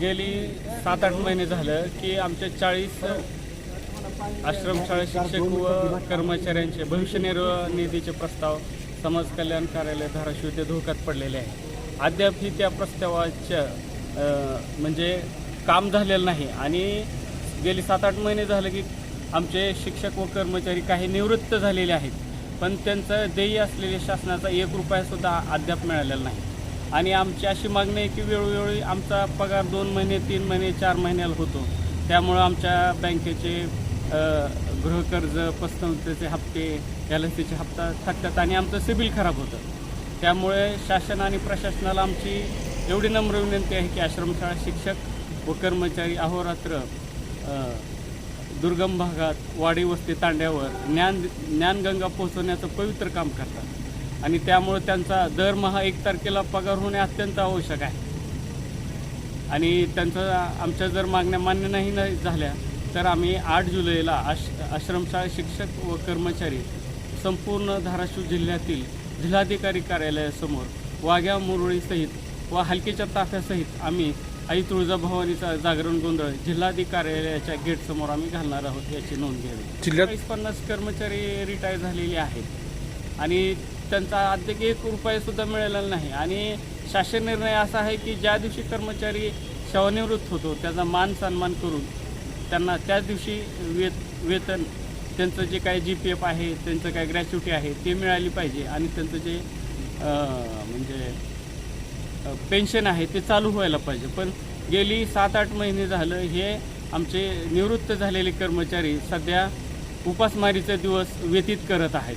गेली सात आठ महिने झालं की आमचे चाळीस आश्रमशाळा शिक्षक व कर्मचाऱ्यांचे भविष्य निर्वाह निधीचे प्रस्ताव समाज कल्याण कार्यालय धाराशिव ते धोक्यात पडलेले आहे. अद्यापही त्या प्रस्तावाच्या म्हणजे काम झालेलं नाही. आणि गेली सात आठ महिने झालं की आमचे शिक्षक व कर्मचारी काही निवृत्त झालेले आहेत. पण त्यांचं देय असलेले शासनाचा एक रुपयासुद्धा अद्याप मिळालेला नाही. आणि आमची अशी मागणी आहे की वेळोवेळी आमचा पगार दोन महिने तीन महिने चार महिन्याला होतो. त्यामुळं आमच्या बँकेचे गृहकर्ज पसंतीचे हप्ते एल एस सीचे हप्ता थकतात आणि आमचं सिबिल खराब होतं. त्यामुळे शासन आणि प्रशासनाला आमची एवढी नम्र विनंती आहे की आश्रमशाळा शिक्षक व कर्मचारी अहोरात्र दुर्गम भागात वाडी वस्ती तांड्यावर ज्ञान ज्ञानगंगा पोहोचवण्याचं पवित्र काम करतात. आणि त्यामुळे त्यांचा दरमहा एक तारखेला पगार होणे अत्यंत आवश्यक आहे. आणि त्यांचं आमच्या जर मागण्या मान्य नाही नाही झाल्या तर आम्ही आठ जुलैला आश आश्रमशाळा शिक्षक व कर्मचारी संपूर्ण धाराशिव जिल्ह्यातील जिल्हाधिकारी कार्यालयासमोर वाघ्या मुरळीसहित व हलकीच्या ताफ्यासहित आम्ही आई तुळजाभवानीचा जागरण गोंधळ जिल्हाधिकारी कार्यालयाच्या गेटसमोर आम्ही घालणार आहोत याची नोंद घ्यावी. जिल्ह्यात- चाळीस पन्नास कर्मचारी रिटायर झालेले आहेत. आणि त्यांचा अद्याप एक रुपयासुद्धा मिळालेला नाही. आणि शासन निर्णय असा आहे की ज्या दिवशी कर्मचारी सेवानिवृत्त होतो त्याचा मान सन्मान करून त्यांना त्याच दिवशी वेत वेतन त्यांचं जे काही जी पी एफ आहे त्यांचं काय ग्रॅच्युटी आहे ते मिळाली पाहिजे. आणि त्यांचं जे म्हणजे पेन्शन आहे ते चालू व्हायला पाहिजे. पण गेली सात आठ महिने झालं हे आमचे निवृत्त झालेले कर्मचारी सध्या उपासमारीचे दिवस व्यतीत करत आहेत.